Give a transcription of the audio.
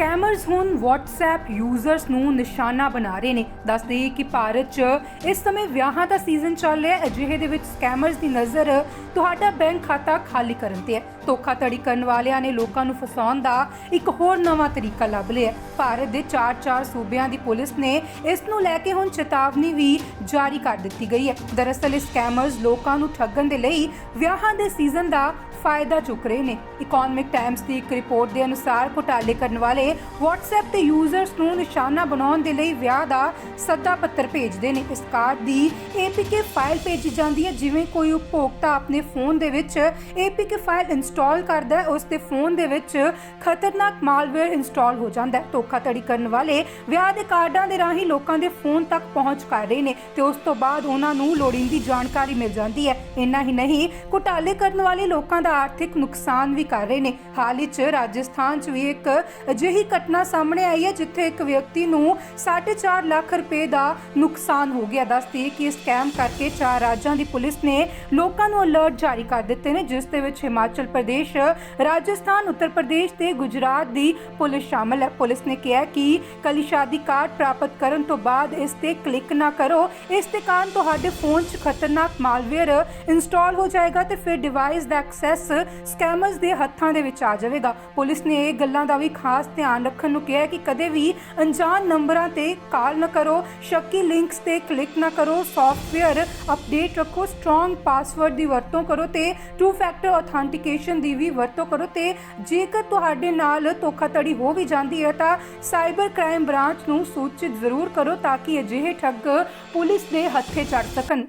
Scammers ਹੁਣ WhatsApp users ਨੂੰ ਨਿਸ਼ਾਨਾ ਬਣਾ ਰਹੇ ਨੇ। ਦੱਸਦੇ ਕਿ ਭਾਰਤ 'ਚ ਇਸ ਸਮੇਂ ਵਿਆਹਾਂ ਦਾ ਸੀਜ਼ਨ ਚੱਲ ਰਿਹਾ ਹੈ। ਅਜਿਹੇ ਦੇ ਵਿੱਚ ਸਕੈਮਰਸ ਦੀ ਨਜ਼ਰ ਤੁਹਾਡਾ ਬੈਂਕ ਖਾਤਾ ਖਾਲੀ ਕਰਨ ਤੇ ਹੈ। ਧੋਖਾਧੜੀ ਕਰਨ ਵਾਲਿਆਂ ਨੇ ਲੋਕਾਂ ਨੂੰ ਫਸਾਉਣ ਦਾ ਇੱਕ ਹੋਰ ਨਵਾਂ ਤਰੀਕਾ ਲੱਭ ਲਿਆ ਭਾਰਤ ਦੇ 4-4 ਸੂਬਿਆਂ ਦੀ ਪੁਲਿਸ ਨੇ ਇਸ ਨੂੰ ਲੈ ਕੇ ਹੁਣ ਚੇਤਾਵਨੀ ਵੀ ਜਾਰੀ ਕਰ ਦਿੱਤੀ ਗਈ ਹੈ। ਦਰਅਸਲ ਇਹ ਸਕੈਮਰਸ ਲੋਕਾਂ ਨੂੰ ਠੱਗਣ ਦੇ ਲਈ ਵਿਆਹਾਂ ਦੇ ਸੀਜ਼ਨ ਦਾ ਫਾਇਦਾ ਚੁੱਕ ਰਹੇ ਨੇ। ਇਕਨੋਮਿਕ ਟਾਈਮਸ ਦੀ ਇੱਕ ਰਿਪੋਰਟ ਦੇ ਅਨੁਸਾਰ ਘੁਟਾਲੇ ਕਰਨ ਵਾਲੇ WhatsApp ਤੇ ਯੂਜ਼ਰਸ ਨੂੰ ਨਿਸ਼ਾਨਾ ਬਣਾਉਣ ਦੇ ਲਈ ਵਿਆਹ ਦਾ ਸੱਦਾ ਪੱਤਰ ਭੇਜਦੇ ਨੇ। ਇਸ ਕਾਰਡ ਦੀ APK ਫਾਈਲ ਭੇਜੀ ਜਾਂਦੀ ਹੈ। ਜਿਵੇਂ ਕੋਈ ਉਪਭੋਗਤਾ ਆਪਣੇ ਫੋਨ ਦੇ ਵਿੱਚ APK ਫਾਈਲ ਇੰਸਟਾਲ ਕਰਦਾ ਹੈ, ਉਸ ਦੇ ਫੋਨ ਦੇ ਵਿੱਚ ਖਤਰਨਾਕ ਮਾਲਵੇਅਰ ਇੰਸਟਾਲ ਹੋ ਜਾਂਦਾ ਹੈ। ਧੋਖਾਧੜੀ ਕਰਨ ਵਾਲੇ ਵਿਆਹ ਦੇ ਕਾਰਡਾਂ ਦੇ ਰਾਹੀਂ ਲੋਕਾਂ ਦੇ ਫੋਨ ਤੱਕ ਪਹੁੰਚ ਕਰ ਰਹੇ ਨੇ ਤੇ ਉਸ ਤੋਂ ਬਾਅਦ ਉਹਨਾਂ ਨੂੰ ਲੋੜੀਂਦੀ ਜਾਣਕਾਰੀ ਮਿਲ ਜਾਂਦੀ ਹੈ। ਇੰਨਾ ਹੀ ਨਹੀਂ, ਘੁਟਾਲੇ ਕਰਨ ਵਾਲੇ ਲੋਕਾਂ ਦਾ ਆਰਥਿਕ ਨੁਕਸਾਨ ਵੀ ਕਰ ਰਹੇ ਨੇ। ਹਾਲ ਹੀ 'ਚ ਰਾਜਸਥਾਨ 'ਚ ਵੀ ਇੱਕ ਅਜਿਹੀ ਘਟਨਾ ਸਾਹਮਣੇ ਆਈ ਹੈ, ਜਿੱਥੇ ਇੱਕ ਵਿਅਕਤੀ ਨੂੰ 4.5 ਲੱਖ ਰੁਪਏ ਦਾ ਨੁਕਸਾਨ ਹੋ ਗਿਆ। ਦੱਸਦੀ ਕਿ ਇਸ ਸਕੈਮ ਕਰਕੇ ਚਾਰ ਰਾਜਾਂ ਦੀ ਪੁਲਿਸ ਨੇ ਲੋਕਾਂ ਨੂੰ ਅਲਰਟ ਜਾਰੀ ਕਰ ਦਿੱਤੇ ਨੇ, ਜਿਸ ਦੇ ਵਿੱਚ ਹਿਮਾਚਲ ਪ੍ਰਦੇਸ਼, ਰਾਜਸਥਾਨ, ਉੱਤਰ ਪ੍ਰਦੇਸ਼ ਤੇ ਗੁਜਰਾਤ ਦੀ ਪੁਲਿਸ ਸ਼ਾਮਲ ਹੈ। ਪੁਲਿਸ ਨੇ ਕਿਹਾ ਕਿ ਕਲਿਸ਼ਾਦੀ ਕਾਰਡ ਪ੍ਰਾਪਤ ਕਰਨ ਤੋਂ ਬਾਅਦ ਇਸ ਤੇ ਕਲਿੱਕ ਨਾ ਕਰੋ। ਇਸ ਦੇ ਕਾਰਨ ਤੁਹਾਡੇ ਫੋਨ 'ਚ ਖਤਰਨਾਕ ਮਾਲਵੇਅਰ ਇੰਸਟਾਲ ਹੋ ਜਾਏਗਾ ਤੇ ਫਿਰ ਡਿਵਾਈਸ ਦਾ ਐਕਸੈਸ ਸਕੈਮਰਸ ਦੇ ਹੱਥਾਂ ਦੇ ਵਿੱਚ ਆ ਜਾਵੇਗਾ। ਪੁਲਿਸ ਨੇ ਇਹ ਗੱਲਾਂ ਦਾ ਵੀ ਖਾਸ ਧਿਆਨ ਰੱਖਣ ਨੂੰ ਕਿਹਾ ਕਿ ਕਦੇ ਵੀ ਅਣਜਾਣ ਨੰਬਰਾਂ ਤੇ ਕਾਲ ਨਾ ਕਰੋ, ਸ਼ੱਕੀ ਲਿੰਕਸ ਤੇ ਕਲਿੱਕ ਨਾ ਕਰੋ ਸੌਫਟਵੇਅਰ ਅਪਡੇਟ ਰੱਖੋ ਸਟਰੋਂਗ ਪਾਸਵਰਡ ਦੀ ਵਰਤੋਂ ਕਰੋ ਤੇ ਟੂ ਫੈਕਟਰ ਆਥੈਂਟੀਕੇਸ਼ਨ ਦੀ ਵੀ ਵਰਤੋਂ ਕਰੋ ਤੇ ਜੇਕਰ ਤੁਹਾਡੇ ਨਾਲ ਧੋਖਾਧੜੀ ਹੋ ਵੀ ਜਾਂਦੀ ਹੈ ਤਾਂ ਸਾਈਬਰ ਕ੍ਰਾਈਮ ਬ੍ਰਾਂਚ ਨੂੰ ਸੂਚਿਤ ਜ਼ਰੂਰ ਕਰੋ ਤਾਂ ਕਿ ਅਜਿਹੇ ਠੱਗ ਪੁਲਿਸ ਦੇ ਹੱਥੇ ਚੜ ਸਕਣ।